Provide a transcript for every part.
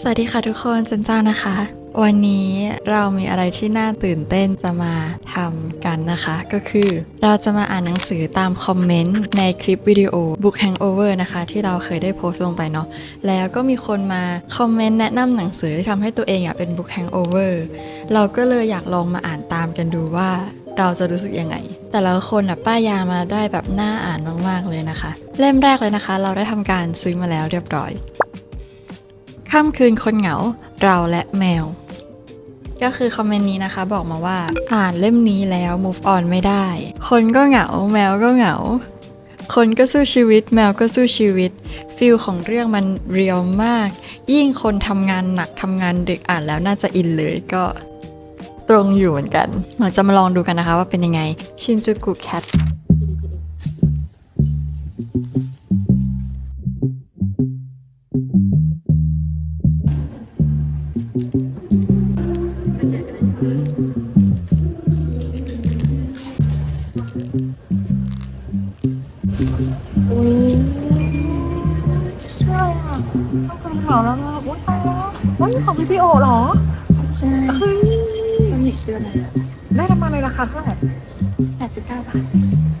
สวัสดีค่ะทุกคนเจนเจ้านะคะ วันนี้เรามีอะไรที่น่าตื่นเต้นจะมาทำกันนะคะ ก็คือเราจะมาอ่านหนังสือตามคอมเมนต์ในคลิปวิดีโอ Book Hangover นะคะ ที่เราเคยได้โพสต์ลงไปเนาะแล้วก็มีคนมาคอมเมนต์แนะนำหนังสือที่ทำให้ตัวเองอยากเป็น Book Hangover เราก็เลยอยากลองมาอ่านตามกันดูว่าเราจะรู้สึกยังไง แต่ละคนอะป้ายามาได้แบบน่าอ่านมากๆเลยนะคะ เล่มแรกเลยนะคะ เราได้ทำการซื้อมาแล้วเรียบร้อย ค่ำคืนคนเหงา เราและแมว ก็คือคอมเมนต์นี้นะคะ บอกมาว่าอ่านเล่มนี้แล้ว move on ไม่ได้ คนก็เหงา แมวก็เหงา คนก็สู้ชีวิต แมวก็สู้ชีวิตฟิลของเรื่องมันเรียลมาก ยิ่งคนทำงานหนักทำงานดึกอ่านแล้วน่าจะอินเลยก็ตรงอยู่เหมือนกันเราจะมาลองดูกันนะคะว่าเป็นยังไงชินจูกุแคท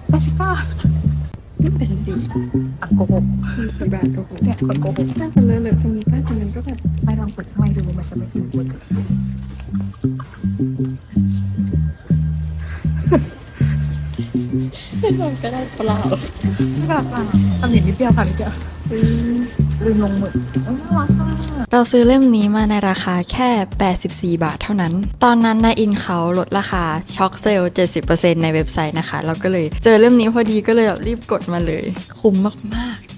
แปดสิบเก้าแปดสิบสี่อะโกหกสี่บาทโอ้โหเนี่ยคนโกหกน่าจะเลอะเลอะตรงนี้ป้าตรงนั้นก็แบบไม่ลองเปิดข้างในดูมันจะไม่ถึงคนไม่ลองก็ได้เปล่าแบบอะตำหนินิดเดียวค่ะนิดเดียว ลืมลงหมึกเอ้ยน่ารักอะเราซื้อเล่มนี้มาในราคาแค่ 84 บาทเท่านั้น ตอนนั้นนายอินเขาลดราคาช็อคเซลล์70%ในเว็บไซต์นะคะ เราก็เลยเจอเล่มนี้พอดีก็เลยแบบรีบกดมาเลย คุ้มมากๆ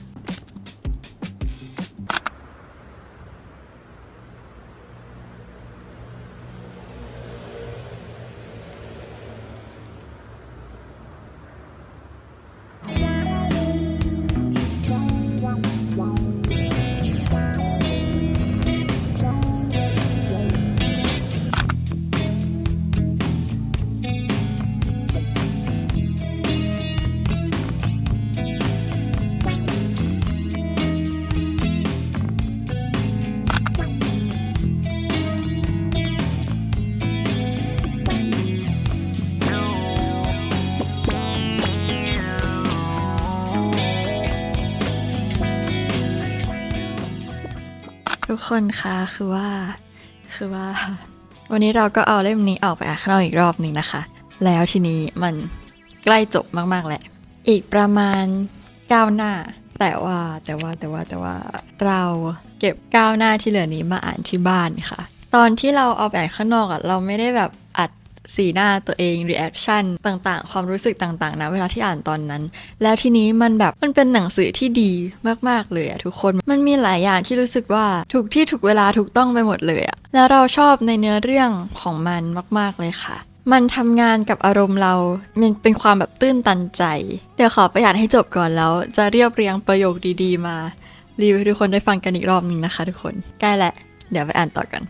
คนคะคือว่า คือว่า วันนี้เราก็เอาเล่มนี้ออกไปอ่านข้างนอกอีกรอบหนึ่งนะคะ แล้วทีนี้มันใกล้จบมากๆแหละ อีกประมาณก้าวหน้า แต่ว่าแต่ว่าแต่ว่าแต่ว่าเราเก็บก้าวหน้าที่เหลือนี้มาอ่านที่บ้านค่ะ ตอนที่เราเอาไปอ่านข้างนอกอะ่ะเราไม่ได้แบบ สีหน้าตัวเองรีแอคชั่นต่างๆ ความรู้สึกต่างๆนะเวลาที่อ่านตอนนั้น แล้วทีนี้มันแบบมันเป็นหนังสือที่ดีมากๆเลยอะทุกคนมันมีหลายอย่างที่รู้สึกว่าถูกที่ถูกเวลาถูกต้องไปหมดเลยอะแล้วเราชอบในเนื้อเรื่องของมันมากๆเลยค่ะมันทำงานกับอารมณ์เรา มันเป็นความแบบตื้นตันใจ เดี๋ยวขอไปอ่านให้จบก่อนแล้ว จะเรียบเรียงประโยคดีๆ มา รีวิวให้ทุกคนได้ฟังกันอีกรอบหนึ่งนะคะทุกคน ใกล้แหละ เดี๋ยวไปอ่านต่อกัน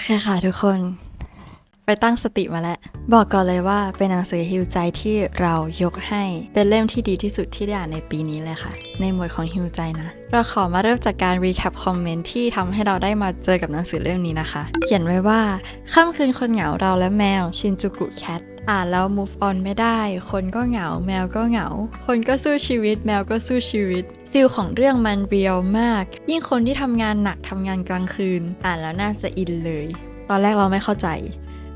เคค่ะทุกคน ไปตั้งสติมาแล้ว บอกก่อนเลยว่าเป็นหนังสือฮิวใจที่เรายกให้ เป็นเล่มที่ดีที่สุดที่ได้อ่านในปีนี้เลยค่ะ ในหมวดของฮิวใจนะ เราขอมาเริ่มจากการรีแคปคอมเมนต์ที่ทำให้เราได้มาเจอกับหนังสือเล่มนี้นะคะ เขียนไว้ว่าค่ำคืนคนเหงาเราและแมวชินจูกุแคท อ่านแล้ว move on ไม่ได้ คนก็เหงา แมวก็เหงา คนก็สู้ชีวิต แมวก็สู้ชีวิตฟิลของเรื่องมันเรียลมาก ยิ่งคนที่ทำงานหนักทำงานกลางคืน อ่านแล้วน่าจะอินเลย ตอนแรกเราไม่เข้าใจ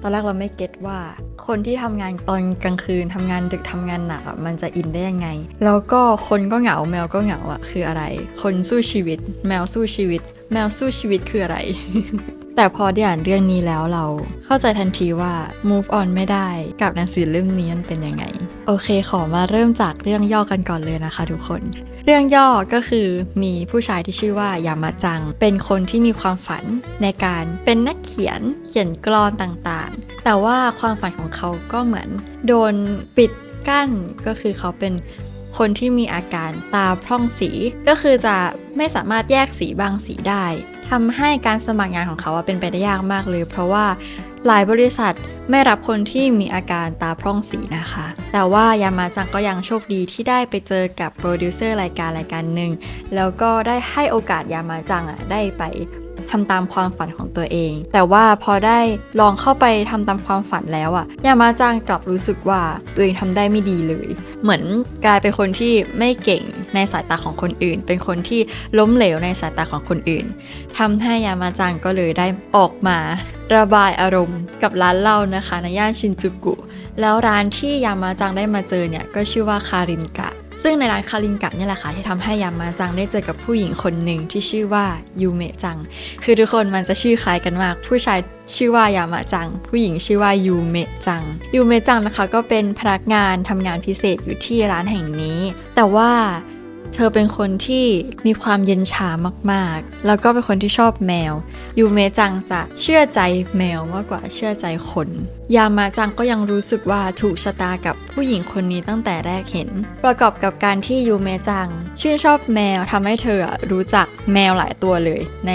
ตอนแรกเราไม่เก็ตว่า คนที่ทำงานตอนกลางคืนทำงานดึกทำงานหนักมันจะอินได้ยังไง แล้วก็คนก็เหงา แมวก็เหงาอะคืออะไร คนสู้ชีวิต แมวสู้ชีวิต แมวสู้ชีวิตคืออะไร แต่พอได้อ่านเรื่องนี้แล้วเราเข้าใจทันทีว่า move on ไม่ได้กับหนังสือเล่มนี้มันเป็นยังไง โอเคขอมาเริ่มจากเรื่องย่อกันก่อนเลยนะคะทุกคน เรื่องย่อก็คือมีผู้ชายที่ชื่อว่ายามาจัง เป็นคนที่มีความฝันในการเป็นนักเขียนเขียนกลอนต่างๆ แต่ว่าความฝันของเขาก็เหมือน โดนปิดกั้นก็คือเขาเป็นคนที่มีอาการตาพร่องสีก็คือจะไม่สามารถแยกสีบางสีได้ ทำให้การสมัครงานของเขาเป็นไปได้ยากมากเลย เพราะว่าหลายบริษัทไม่รับคนที่มีอาการตาพร่องสีนะคะ แต่ว่ายามาจังก็ยังโชคดีที่ได้ไปเจอกับโปรดิวเซอร์รายการรายการหนึ่ง แล้วก็ได้ให้โอกาสยามาจังอะได้ไป ทำตามความฝันของตัวเอง แต่ว่าพอได้ลองเข้าไปทำตามความฝันแล้วอะยามาจังกลับรู้สึกว่าตัวเองทำได้ไม่ดีเลย เหมือนกลายเป็นคนที่ไม่เก่งในสายตาของคนอื่น เป็นคนที่ล้มเหลวในสายตาของคนอื่นทำให้ยามาจังก็เลยได้ออกมาระบายอารมณ์กับร้านเหล้านะคะในย่านชินจูกุ แล้วร้านที่ยามาจังได้มาเจอเนี่ยก็ชื่อว่าคารินกะ ซึ่งในร้านคารินกะเนี่ยแหละค่ะที่ทำให้ยามาจังได้เจอกับผู้หญิงคนหนึ่งที่ชื่อว่ายูเมจัง คือทุกคนมันจะชื่อคล้ายกันมาก ผู้ชายชื่อว่ายามะจัง ผู้หญิงชื่อว่ายูเมจัง ยูเมจังนะคะก็เป็นพนักงานทำงานพิเศษอยู่ที่ร้านแห่งนี้ แต่ว่า เธอเป็นคนที่มีความเย็นชามากๆ แล้วก็เป็นคนที่ชอบแมว ยูเมจังจะเชื่อใจแมวมากกว่าเชื่อใจคน ยามาจังก็ยังรู้สึกว่าถูกชะตากับผู้หญิงคนนี้ตั้งแต่แรกเห็น ประกอบกับการที่ยูเมจัง ชื่นชอบแมวทำให้เธอรู้จักแมวหลายตัวเลย ใน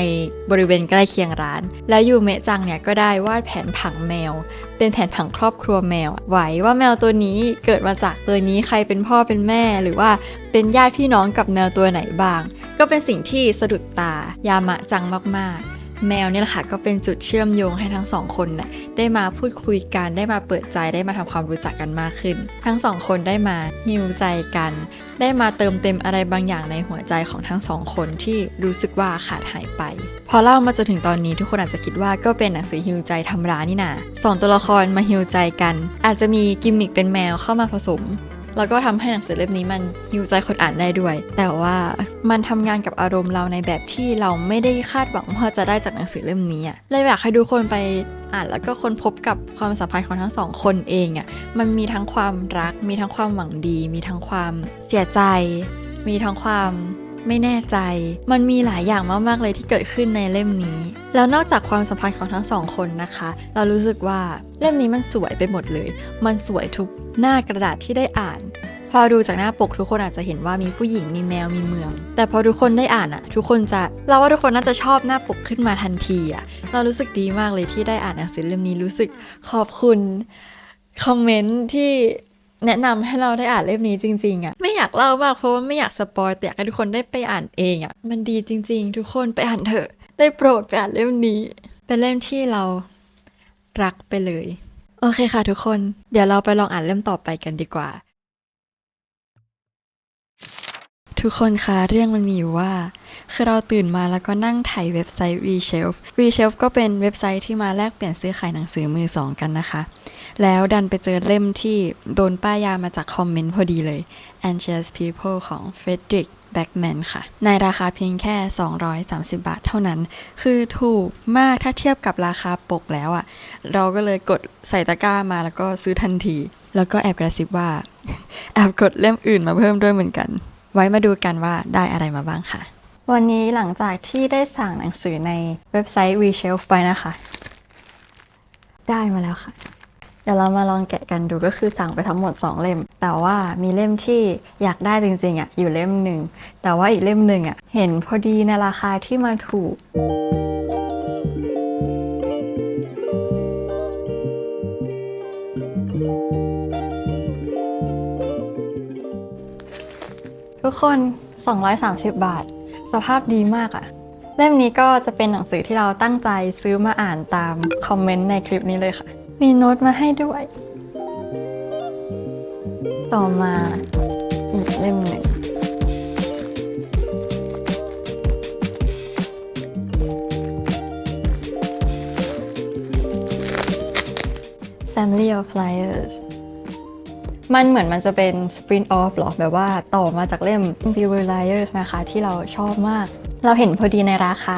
บริเวณใกล้เคียงร้าน และยูเมจังเนี่ยก็ได้วาดแผนผังแมว เป็นแผนผังครอบครัวแมวไว้ว่าแมวตัวนี้เกิดมาจากตัวนี้ใครเป็นพ่อเป็นแม่ หรือว่าเป็นญาติพี่น้องกับแมวตัวไหนบ้าง ก็เป็นสิ่งที่สะดุดตายามะจังมากๆ แมวเนี่ยแหละค่ะก็เป็นจุดเชื่อมโยงให้ทั้งสองคนน่ะได้มาพูดคุยกันได้มาเปิดใจได้มาทำความรู้จักกันมากขึ้น ทั้งสองคนได้มาฮิวใจกัน ได้มาเติมเต็มอะไรบางอย่างในหัวใจของทั้งสองคนที่รู้สึกว่าขาดหายไป พอเล่ามาจนถึงตอนนี้ทุกคนอาจจะคิดว่าก็เป็นหนังสือฮิวใจธรรมดานี่นาสองตัวละครมาฮิวใจกัน อาจจะมีกิมมิคเป็นแมวเข้ามาผสม แล้วก็ทำให้หนังสือเล่มนี้มันฮิวใจคนอ่านได้ด้วย แต่ว่ามันทำงานกับอารมณ์เราในแบบที่เราไม่ได้คาดหวังว่าจะได้จากหนังสือเล่มนี้อะเลยอยากให้ทุกคนไปอ่านแล้วก็ค้นพบกับความสัมพันธ์ของทั้งสองคนเองอะมันมีทั้งความรัก มีทั้งความหวังดี มีทั้งความเสียใจ มีทั้งความ ไม่แน่ใจ มันมีหลายอย่างมากๆเลยที่เกิดขึ้นในเล่มนี้ แล้วนอกจากความสัมพันธ์ของทั้งสองคนนะคะ เรารู้สึกว่าเล่มนี้มันสวยไปหมดเลย มันสวยทุกหน้ากระดาษที่ได้อ่าน พอดูจากหน้าปกทุกคนอาจจะเห็นว่ามีผู้หญิงมีแมวมีเมือง แต่พอทุกคนได้อ่านอะทุกคนจะเราว่าทุกคนน่าจะชอบหน้าปกขึ้นมาทันทีอะเรารู้สึกดีมากเลยที่ได้อ่านหนังสือเล่มนี้รู้สึกขอบคุณคอมเมนต์ที่ แนะนำให้เราได้อ่านเล่มนี้จริงๆอะไม่อยากเล่ามากเพราะว่าไม่อยากสปอยแต่อยากให้ทุกคนได้ไปอ่านเองอะมันดีจริง ๆ ทุกคนไปอ่านเถอะ ได้โปรดไปอ่านเล่มนี้ เป็นเล่มที่เรารักไปเลย โอเคค่ะทุกคน เดี๋ยวเราไปลองอ่านเล่มต่อไปกันดีกว่า ทุกคนคะเรื่องมันมีอยู่ว่า คือเราตื่นมาแล้วก็นั่งไถเว็บไซต์ Reshelf Reshelf ก็เป็นเว็บไซต์ที่มาแลกเปลี่ยนซื้อขายหนังสือมือสองกันนะคะ แล้วดันไปเจอเล่มที่โดนป้ายยามาจากคอมเมนต์พอดีเลย Anxious People ของ Frederick Backman ค่ะ ในราคาเพียงแค่ 230 บาทเท่านั้น คือถูกมากถ้าเทียบกับราคาปกแล้วอะ่ะ เราก็เลยกดใส่ตะกร้ามาแล้วก็ซื้อทันที แล้วก็แอบกระซิบว่าแอบกดเล่มอื่นมาเพิ่มด้วยเหมือนกัน ไว้มาดูกันว่าได้อะไรมาบ้างค่ะ วันนี้หลังจากที่ได้สั่งหนังสือในเว็บไซต์ WeShelf ไปนะคะ ได้มาแล้วค่ะเดี๋ยวเรามาลองแกะกันดูก็คือสั่งไปทั้งหมด 2 เล่ม แต่ว่ามีเล่มที่อยากได้จริงๆอะอยู่เล่มหนึ่ง แต่ว่าอีกเล่มหนึ่งอะเห็นพอดีในราคาที่มาถูก ทุกคน 230 บาท สภาพดีมากอะเล่มนี้ก็จะเป็นหนังสือที่เราตั้งใจซื้อมาอ่านตามคอมเมนต์ในคลิปนี้เลยค่ะ มีโน้ตมาให้ด้วย ต่อมาอีกเล่มหนึ่ง Family of Flyers มันเหมือนมันจะเป็น sprint off หรอแบบว่าต่อมาจากเล่ม Viewer Liars นะคะ ที่เราชอบมาก เราเห็นพอดีในราคา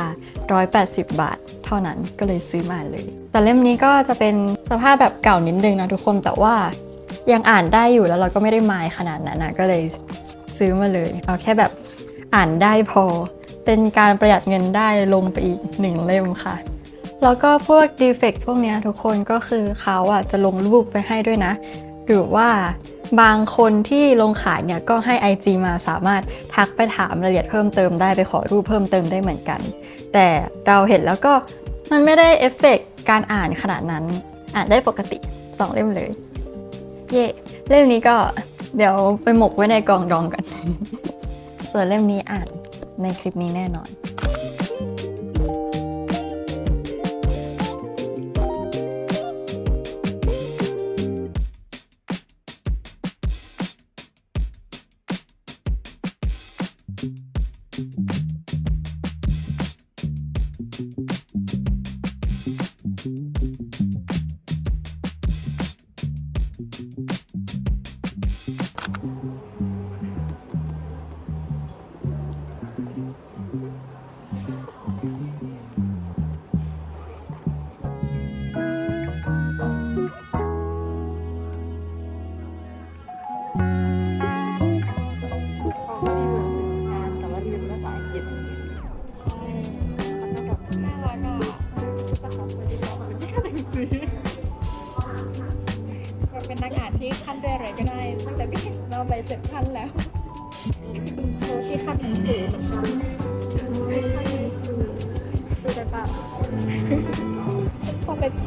180 บาท เท่านั้นก็เลยซื้อมาเลย แต่เล่มนี้ก็จะเป็นสภาพแบบเก่านิดนึงนะทุกคนแต่ว่ายังอ่านได้อยู่แล้วเราก็ไม่ได้มายขนาดนั้นนะก็เลยซื้อมาเลย เอาแค่แบบอ่านได้พอ เป็นการประหยัดเงินได้ลงไปอีกหนึ่งเล่มค่ะ แล้วก็พวกดีเฟกต์พวกนี้ทุกคนก็คือเขาอะจะลงรูปไปให้ด้วยนะ หรือว่าบางคนที่ลงขายเนี่ยก็ให้ IG มาสามารถทักไปถามรายละเอียดเพิ่มเติมได้ไปขอรูปเพิ่มเติมได้เหมือนกัน แต่เราเห็นแล้วก็มันไม่ได้เอฟเฟกต์การอ่านขนาดนั้น อ่านได้ปกติ 2 เล่มเลย เย่เล่มนี้ก็เดี๋ยวไปหมกไว้ในกองดองกัน ส่วนเล่มนี้อ่านในคลิปนี้แน่นอน เราเป็นนักอ่านที่ขั้นด้วยอะไรก็ได้ตั้งแต่พี่เห็นเราใบเสร็จขั้นแล้วโชว์ที่ขั้นหนังสือเหมือนกันซื้อได้เปล่าคอลเลค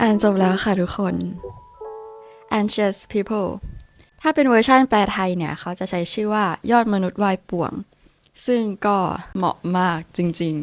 อ่านจบแล้วค่ะทุกคน Anxious People ถ้าเป็นเวอร์ชันแปลไทยเนี่ย เขาจะใช้ชื่อว่ายอดมนุษย์วายป่วง ซึ่งก็เหมาะมากจริง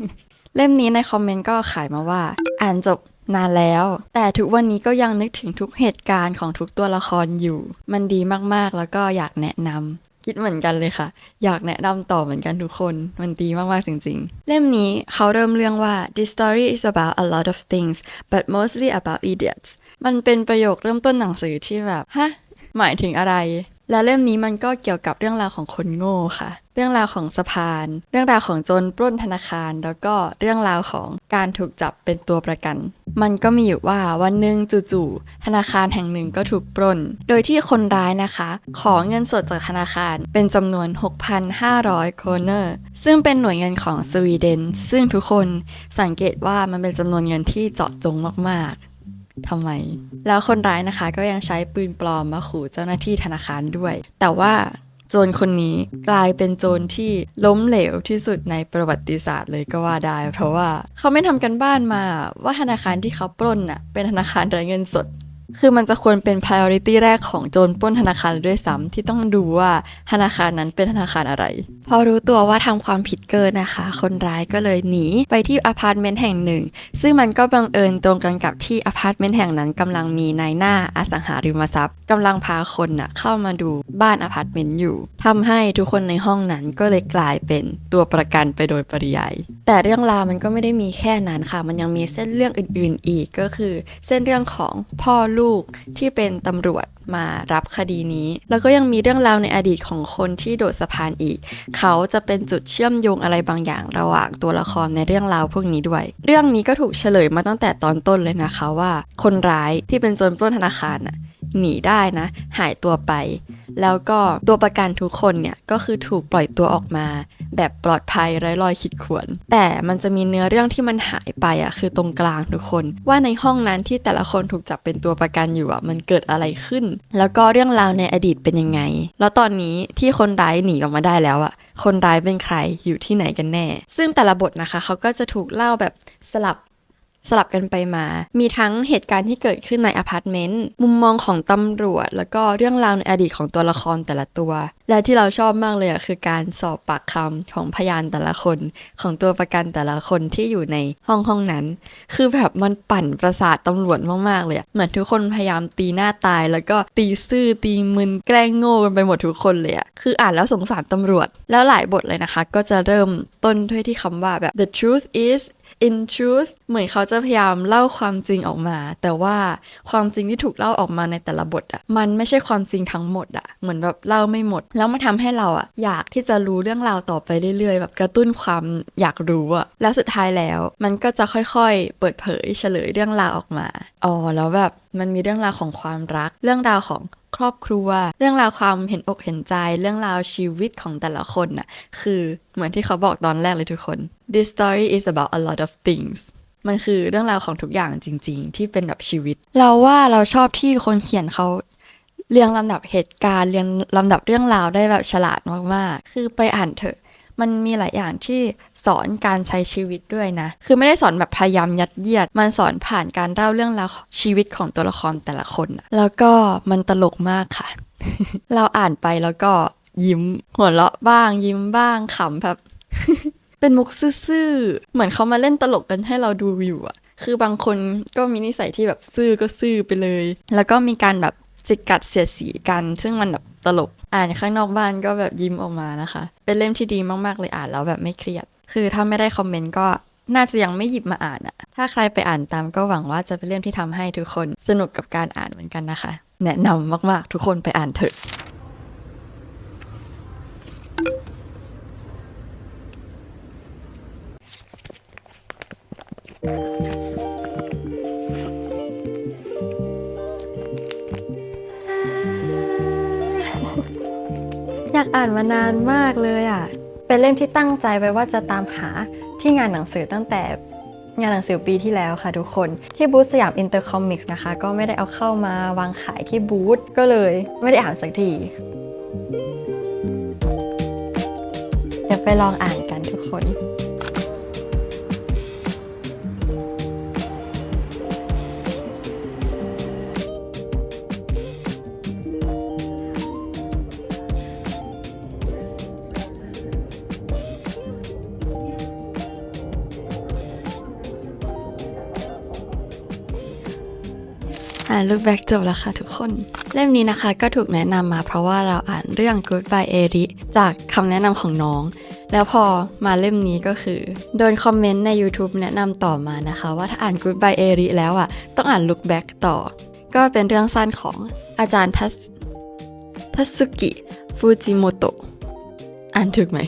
ๆ เล่มนี้ในคอมเมนต์ก็ขายมาว่า อ่านจบนานแล้ว แต่ทุกวันนี้ก็ยังนึกถึงทุกเหตุการณ์ของทุกตัวละครอยู่ มันดีมากๆ แล้วก็อยากแนะนำ คิดเหมือนกันเลยค่ะ อยากแนะนำต่อเหมือนกันทุกคน มันดีมาก ๆ จริง ๆ เล่มนี้เขาเริ่มเรื่องว่า this story is about a lot of things but mostly about idiots มันเป็นประโยคเริ่มต้นหนังสือที่แบบ ฮะ หมายถึงอะไร และเล่มนี้มันก็เกี่ยวกับเรื่องราวของคนโง่ค่ะ เรื่องราวของสะพาน เรื่องราวของโจรปล้นธนาคาร แล้วก็เรื่องราวของการถูกจับเป็นตัวประกัน มันก็มีอยู่ว่าวันหนึ่งจู่ๆธนาคารแห่งหนึ่งก็ถูกปล้น โดยที่คนร้ายนะคะ ขอเงินสดจากธนาคารเป็นจำนวน 6,500 โครเนอร์ ซึ่งเป็นหน่วยเงินของสวีเดน ซึ่งทุกคนสังเกตว่ามันเป็นจำนวนเงินที่เจาะจงมากๆ ทำไม แล้วคนร้ายนะคะก็ยังใช้ปืนปลอมมาขู่เจ้าหน้าที่ธนาคารด้วย แต่ว่าโจรคนนี้กลายเป็นโจรที่ล้มเหลวที่สุดในประวัติศาสตร์เลยก็ว่าได้ เพราะว่าเขาไม่ทำกันบ้านมาว่าธนาคารที่เขาปล้นน่ะเป็นธนาคารรายเงินสด คือมันจะควรเป็น priority แรกของโจรปล้นธนาคารด้วยซ้ำที่ต้องดูว่าธนาคารนั้นเป็นธนาคารอะไร พอรู้ตัวว่าทำความผิดเกินนะคะ คนร้ายก็เลยหนีไปที่อพาร์ตเมนต์แห่งหนึ่ง ซึ่งมันก็บังเอิญตรงกันกับที่อพาร์ตเมนต์แห่งนั้นกำลังมีนายหน้าอสังหาริมทรัพย์กำลังพาคนน่ะเข้ามาดูบ้านอพาร์ตเมนต์อยู่ทำให้ทุกคนในห้องนั้นก็เลยกลายเป็นตัวประกันไปโดยปริยาย แต่เรื่องราวมันก็ไม่ได้มีแค่นั้นค่ะ มันยังมีเส้นเรื่องอื่น ๆ อีกก็คือ เส้นเรื่องของพ่อลูกที่เป็นตำรวจมารับคดีนี้ แล้วก็ยังมีเรื่องราวในอดีตของคนที่โดดสะพานอีก เขาจะเป็นจุดเชื่อมโยงอะไรบางอย่างระหว่างตัวละครในเรื่องราวพวกนี้ด้วย เรื่องนี้ก็ถูกเฉลยมาตั้งแต่ตอนต้นเลยนะคะว่า คนร้ายที่เป็นโจรปล้นธนาคารน่ะหนีได้นะ หายตัวไป แล้วก็ตัวประกันทุกคนเนี่ยก็คือถูกปล่อยตัวออกมา แบบปลอดภัยไร้รอยขีดข่วน แต่มันจะมีเนื้อเรื่องที่มันหายไปอะคือตรงกลางทุกคน ว่าในห้องนั้นที่แต่ละคนถูกจับเป็นตัวประกันอยู่อะมันเกิดอะไรขึ้น แล้วก็เรื่องราวในอดีตเป็นยังไง แล้วตอนนี้ที่คนร้ายหนีออกมาได้แล้วอะคนร้ายเป็นใครอยู่ที่ไหนกันแน่ ซึ่งแต่ละบทนะคะเขาก็จะถูกเล่าแบบสลับ สลับกันไปมา มีทั้งเหตุการณ์ที่เกิดขึ้นในอพาร์ตเมนต์ มุมมองของตำรวจ แล้วก็เรื่องราวในอดีตของตัวละครแต่ละตัว และที่เราชอบมากเลยอะคือการสอบปากคำของพยานแต่ละคน ของตัวประกันแต่ละคนที่อยู่ในห้องห้องนั้น คือแบบมันปั่นประสาทตำรวจมากๆเลยเหมือนทุกคนพยายามตีหน้าตาย แล้วก็ตีซื่อตีมึนแกล้งโง่กันไปหมดทุกคนเลยอะคืออ่านแล้วสงสารตำรวจ แล้วหลายบทเลยนะคะ ก็จะเริ่มต้นด้วยที่คำว่าแบบ the truth is in truth เหมือนเขาจะพยายามเล่าความจริงออกมา แต่ว่าความจริงที่ถูกเล่าออกมาในแต่ละบทอะมันไม่ใช่ความจริงทั้งหมดอะเหมือนแบบเล่าไม่หมด แล้วมันทำให้เราอะอยากที่จะรู้เรื่องราวต่อไปเรื่อยๆ แบบกระตุ้นความอยากรู้อะแล้วสุดท้ายแล้ว มันก็จะค่อยๆ เปิดเผยเฉลยเรื่องราวออกมาอ๋อแล้วแบบมันมีเรื่องราวของความรัก เรื่องราวของ ครอบครัว เรื่องราวความเห็นอกเห็นใจ เรื่องราวชีวิตของแต่ละคนน่ะ คือเหมือนที่เขาบอกตอนแรกเลยทุกคน this story is about a lot of things มันคือเรื่องราวของทุกอย่างจริง ๆ ที่เป็นแบบชีวิต เราว่าเราชอบที่คนเขียนเขาเรียงลำดับเหตุการณ์เรียงลำดับเรื่องราวได้แบบฉลาดมากๆ คือไปอ่านเถอะ มันมีหลายอย่างที่สอนการใช้ชีวิตด้วยนะ คือไม่ได้สอนแบบพยายามยัดเยียด มันสอนผ่านการเล่าเรื่องราวชีวิตของตัวละครแต่ละคนนะแล้วก็มันตลกมากค่ะ เราอ่านไปแล้วก็ยิ้มหัวเราะบ้าง ยิ้มบ้างขำแบบเป็นมุกซื่อๆ เหมือนเขามาเล่นตลกกันให้เราดูอยู่อะคือบางคนก็มีนิสัยที่แบบซื่อก็ซื่อไปเลย แล้วก็มีการแบบจิกกัดเสียดสีกัน ซึ่งมันแบบ ตลก อ่านข้างนอกบ้านก็แบบยิ้มออกมานะคะ เป็นเล่มที่ดีมากๆเลยอ่านแล้วแบบไม่เครียด คือถ้าไม่ได้คอมเมนต์ก็น่าจะยังไม่หยิบมาอ่านอะถ้าใครไปอ่านตามก็หวังว่าจะเป็นเล่มที่ทำให้ทุกคนสนุกกับการอ่านเหมือนกันนะคะ แนะนำมากๆ ทุกคนไปอ่านเถอะ อยากอ่านมานานมากเลยอะ เป็นเล่มที่ตั้งใจไว้ว่าจะตามหาที่งานหนังสือตั้งแต่งานหนังสือปีที่แล้วค่ะทุกคน ที่บูธสยามอินเตอร์คอมิกส์นะคะ ก็ไม่ได้เอาเข้ามาวางขายที่บูธก็เลยไม่ได้อ่านสักทีเดี๋ยวไปลองอ่านกันทุกคน อ่าน Look Back จบแล้วค่ะทุกคน เล่มนี้นะคะก็ถูกแนะนำมาเพราะว่าเราอ่านเรื่อง Goodbye Eri จากคำแนะนำของน้อง แล้วพอมาเล่มนี้ก็คือ โดนคอมเมนต์ใน YouTube แนะนำต่อมานะคะ ว่าถ้าอ่าน Goodbye Eri แล้วอะต้องอ่าน Look Back ต่อ ก็เป็นเรื่องสั้นของอาจารย์ทัสทัสุกิฟูจิโมโตะอ่านถูกไหม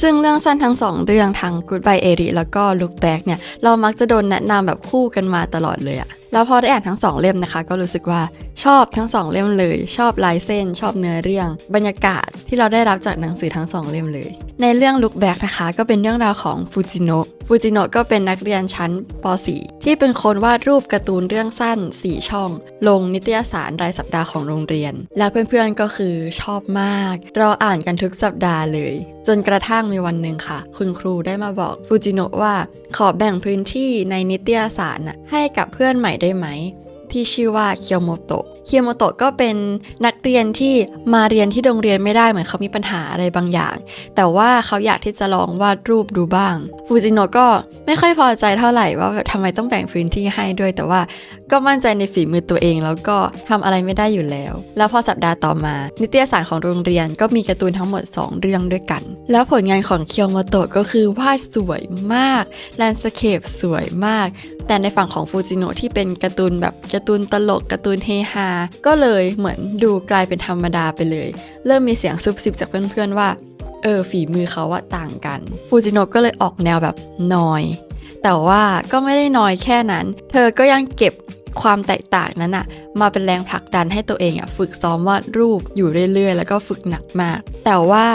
ซึ่งเรื่องสั้นทั้งสองเรื่องทั้ง Goodbye Eri แล้วก็ Look Back เนี่ย เรามักจะโดนแนะนำแบบคู่กันมาตลอดเลยอะ แล้วพอได้อ่านทั้งสองเล่มนะคะ ก็รู้สึกว่าชอบทั้งสองเล่มเลย ชอบลายเส้น ชอบเนื้อเรื่อง บรรยากาศที่เราได้รับจากหนังสือทั้งสองเล่มเลย ในเรื่อง Look Back นะคะ ก็เป็นเรื่องราวของฟูจิโนะฟูจิโนะก็เป็นนักเรียนชั้นป .4 ที่เป็นคนวาดรูปการ์ตูนเรื่องสั้น 4 ช่อง ลงนิตยสารรายสัปดาห์ของโรงเรียน และเพื่อนๆก็คือชอบมากราอ่านกันทุกสัปดาห์เลย จนกระทั่งมีวันหนึ่งค่ะ คุณครูได้มาบอกฟูจิโนะว่าขอแบ่งพื้นที่ในนิตยสารให้กับเพื่อนใหม่ได้ไหม ที่ชื่อว่าเคียวโมโตะ เคียวโมโตะก็เป็นนักเรียนที่มาเรียนที่โรงเรียนไม่ได้เหมือนเขามีปัญหาอะไรบางอย่าง แต่ว่าเขาอยากที่จะลองวาดรูปดูบ้าง ฟูจิโนะก็ไม่ค่อยพอใจเท่าไหร่ว่าแบบทำไมต้องแบ่งพื้นที่ให้ด้วย แต่ว่า ก็มั่นใจในฝีมือตัวเอง แล้วก็ทำอะไรไม่ได้อยู่แล้ว แล้วพอสัปดาห์ต่อมา นิตยสารของโรงเรียนก็มีการ์ตูนทั้งหมด 2 เรื่องด้วยกัน แล้วผลงานของเคียวโมโตะก็คือวาดสวยมากแลนสเคปสวยมาก แต่ในฝั่งของฟูจิโนะที่เป็นการ์ตูนแบบการ์ตูนตลกการ์ตูนเฮฮาก็เลยเหมือนดูกลายเป็นธรรมดาไปเลย เริ่มมีเสียงซุบซิบจากเพื่อนๆว่าเออฝีมือเขาว่าต่างกัน ฟูจิโนะก็เลยออกแนวแบบนอย แต่ว่าก็ไม่ได้นอยแค่นั้น เธอก็ยังเก็บ ความแตกต่างนั้นอะมาเป็นแรงผลักดันให้ตัวเองอะฝึกซ้อมวาดรูปอยู่เรื่อยๆ แล้วก็ฝึกหนักมาก แต่ว่า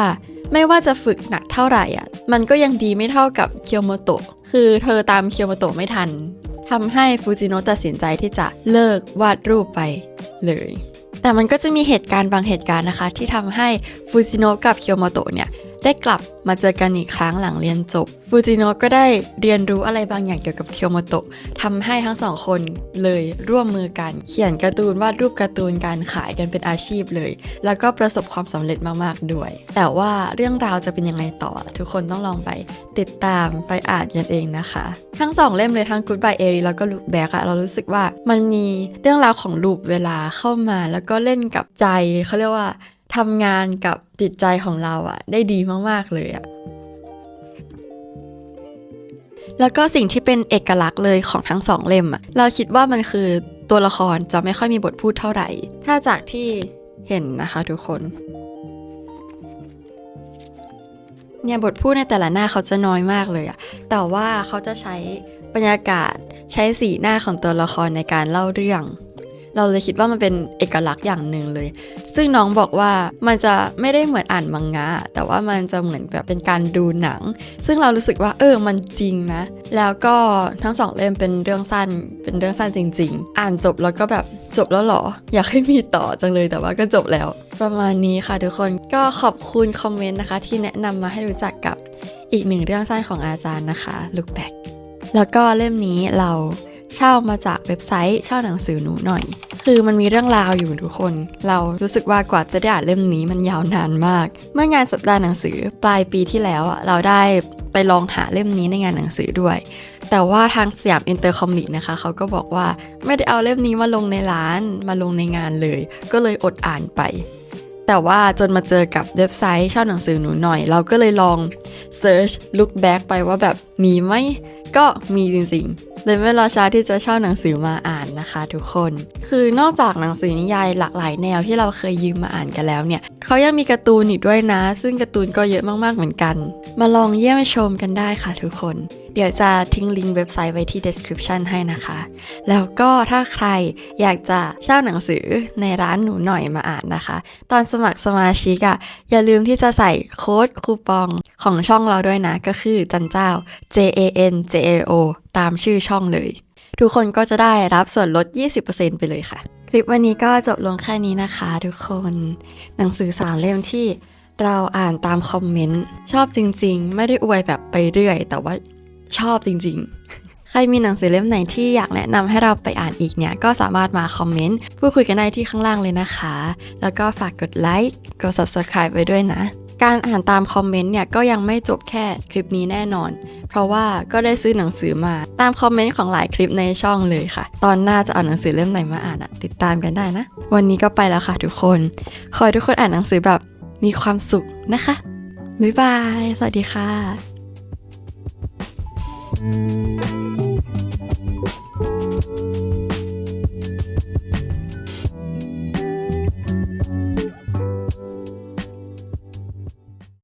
ไม่ว่าจะฝึกหนักเท่าไหร่อะมันก็ยังดีไม่เท่ากับเคียวโมโตะ คือเธอตามเคียวโมโตะไม่ทัน ทำให้ฟูจิโนะตัดสินใจที่จะเลิกวาดรูปไปเลย แต่มันก็จะมีเหตุการณ์บางเหตุการณ์นะคะ ที่ทำให้ฟูจิโนะกับเคียวโมโตะเนี่ย ได้กลับมาเจอกันอีกครั้งหลังเรียนจบ ฟูจิโนะก็ได้เรียนรู้อะไรบางอย่างเกี่ยวกับเคียวโมโตะทำให้ทั้งสองคนเลยร่วมมือกัน เขียนการ์ตูนวาดรูปการ์ตูนการขายกันเป็นอาชีพเลย แล้วก็ประสบความสำเร็จมากๆด้วย แต่ว่าเรื่องราวจะเป็นยังไงต่อ ทุกคนต้องลองไปติดตามไปอ่านกันเองนะคะ ทั้งสองเล่มเลยทั้ง Goodbye e r i แล้วก็ Look Back อะเรารู้สึกว่ามันมีเรื่องราวของลูปเวลาเข้ามา แล้วก็เล่นกับใจเขาเรียกว่า ทำงานกับจิตใจของเราอะได้ดีมาก ๆ เลยอะแล้วก็สิ่งที่เป็นเอกลักษณ์เลยของทั้งสองเล่มอะเราคิดว่ามันคือตัวละครจะไม่ค่อยมีบทพูดเท่าไหร่ ถ้าจากที่เห็นนะคะทุกคน เนี่ยบทพูดในแต่ละหน้าเขาจะน้อยมากเลยอะแต่ว่าเขาจะใช้บรรยากาศใช้สีหน้าของตัวละครในการเล่าเรื่อง เราเลยคิดว่ามันเป็นเอกลักษณ์อย่างหนึ่งเลย ซึ่งน้องบอกว่ามันจะไม่ได้เหมือนอ่านมังงะ แต่ว่ามันจะเหมือนแบบเป็นการดูหนัง ซึ่งเรารู้สึกว่าเออมันจริงนะ แล้วก็ทั้งสองเล่มเป็นเรื่องสั้น เป็นเรื่องสั้นจริง ๆ อ่านจบแล้วก็แบบจบแล้วหรอ อยากให้มีต่อจังเลยแต่ว่าก็จบแล้ว ประมาณนี้ค่ะทุกคนก็ขอบคุณคอมเมนต์นะคะ ที่แนะนำมาให้รู้จักกับอีกหนึ่งเรื่องสั้นของอาจารย์นะคะ Look Back แล้วก็เล่มนี้เรา เช่ามาจากเว็บไซต์เช่าหนังสือหนูหน่อย คือมันมีเรื่องราวอยู่ทุกคน เรารู้สึกว่ากว่าจะได้อ่านเล่มนี้มันยาวนานมาก เมื่องานสัปดาห์หนังสือปลายปีที่แล้วอะเราได้ไปลองหาเล่มนี้ในงานหนังสือด้วย แต่ว่าทางสยามอินเตอร์คอมิกนะคะเขาก็บอกว่าไม่ได้เอาเล่มนี้มาลงในร้านมาลงในงานเลย ก็เลยอดอ่านไป แต่ว่าจนมาเจอกับเว็บไซต์เช่าหนังสือหนูหน่อย เราก็เลยลอง search look back ไปว่าแบบมีไหมก็มีจริงๆ เลยไม่รอช้าที่จะเช่าหนังสือมาอ่านนะคะทุกคน คือนอกจากหนังสือนิยายหลากหลายแนวที่เราเคยยืมมาอ่านกันแล้วเนี่ยเขายังมีการ์ตูนอีกด้วยนะ ซึ่งการ์ตูนก็เยอะมากๆเหมือนกัน มาลองเยี่ยมชมกันได้ค่ะทุกคน เดี๋ยวจะทิ้งลิงก์เว็บไซต์ไว้ที่ description ให้นะคะ แล้วก็ถ้าใครอยากจะเช่าหนังสือในร้านหนูหน่อยมาอ่านนะคะ ตอนสมัครสมาชิกอะอย่าลืมที่จะใส่โค้ดคูปองของช่องเราด้วยนะ ก็คือจันเจ้า J A N J A O ตามชื่อช่องเลย ทุกคนก็จะได้รับส่วนลด 20%ไปเลยค่ะ คลิปวันนี้ก็จบลงแค่นี้นะคะ ทุกคนหนังสือสามเล่มที่เราอ่านตามคอมเมนต์ชอบจริง ๆ ไม่ได้อวยแบบไปเรื่อย แต่ว่าชอบจริง ๆ ใครมีหนังสือเล่มไหนที่อยากแนะนำให้เราไปอ่านอีกเนี่ย ก็สามารถมาคอมเมนต์พูดคุยกันได้ที่ข้างล่างเลยนะคะ แล้วก็ฝากกดไลค์กด subscribe ไว้ด้วยนะ การอ่านตามคอมเมนต์เนี่ยก็ยังไม่จบแค่คลิปนี้แน่นอน เพราะว่าก็ได้ซื้อหนังสือมาตามคอมเมนต์ของหลายคลิปในช่องเลยค่ะ ตอนหน้าจะเอาหนังสือเล่มไหนมาอ่านอะติดตามกันได้นะ วันนี้ก็ไปแล้วค่ะทุกคน ขอให้ทุกคนอ่านหนังสือแบบมีความสุขนะคะ บ๊ายบาย สวัสดีค่ะ